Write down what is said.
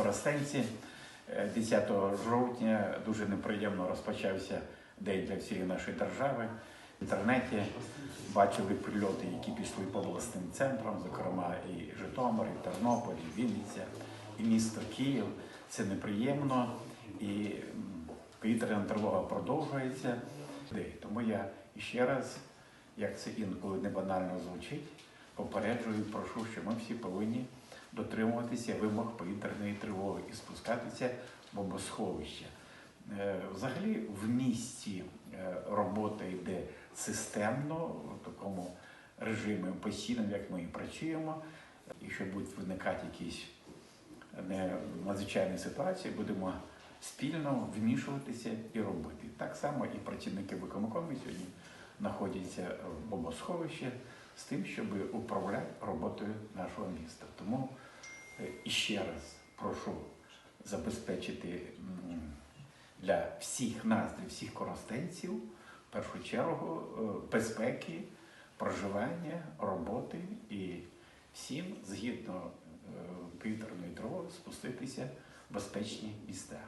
Коростенці. Е, 10 жовтня дуже неприємно розпочався день для всієї нашої держави. В інтернеті бачили прильоти, які пішли по обласним центрам, зокрема і Житомир, і Тернопіль, і Вінниця, і місто Київ. Це неприємно і повітряна тривога продовжується. Тому я ще раз, як це інколи не банально звучить, попереджую, прошу, що ми всі повинні дотримуватися вимог повітряної тривоги і спускатися в бомбосховище. Е, Взагалі в місті е, робота йде системно, в такому режимі постійно, як ми і працюємо. Якщо будуть виникати якісь не надзвичайні ситуації, будемо спільно вмішуватися і робити. Так само і працівники виконкому сьогодні знаходяться в бомбосховищі з тим, щоб управляти роботою нашого міста. Тому е, іще раз прошу забезпечити для всіх нас, для всіх коростенців, в першу чергу, е, безпеки, проживання, роботи і всім згідно е, повітряної тривоги спуститися в безпечні місця.